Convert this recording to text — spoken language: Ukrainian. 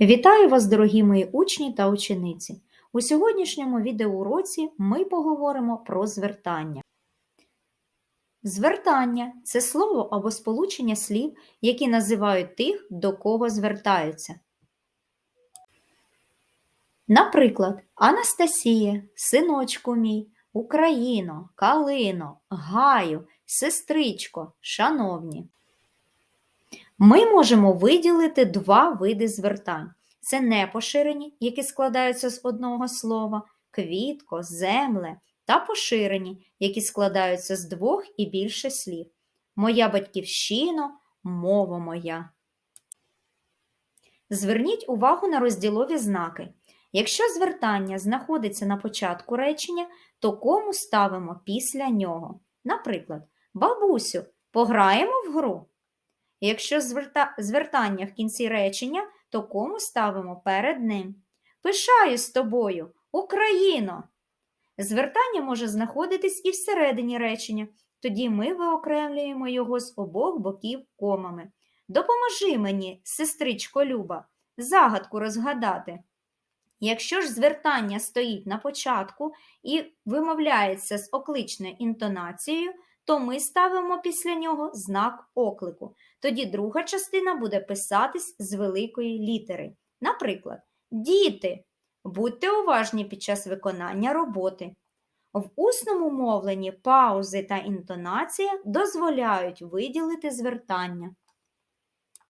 Вітаю вас, дорогі мої учні та учениці! У сьогоднішньому відеоуроці ми поговоримо про звертання. Звертання це слово або сполучення слів, які називають тих, до кого звертаються. Наприклад, Анастасія, синочку мій, Україно, Калино, Гаю, сестричко, шановні. Ми можемо виділити два види звертань. Це непоширені, які складаються з одного слова, квітко, земле, та поширені, які складаються з двох і більше слів. Моя батьківщина, мова моя. Зверніть увагу на розділові знаки. Якщо звертання знаходиться на початку речення, то кому ставимо після нього. Наприклад, бабусю, пограємо в гру. Якщо зверта... звертання в кінці речення, то кому ставимо перед ним. Пишаюсь тобою, Україно! Звертання може знаходитись і всередині речення, тоді ми виокремлюємо його з обох боків комами. Допоможи мені, сестричко Люба, загадку розгадати. Якщо ж звертання стоїть на початку і вимовляється з окличною інтонацією, то ми ставимо після нього знак оклику. Тоді друга частина буде писатись з великої літери. Наприклад, діти, будьте уважні під час виконання роботи. В усному мовленні паузи та інтонація дозволяють виділити звертання.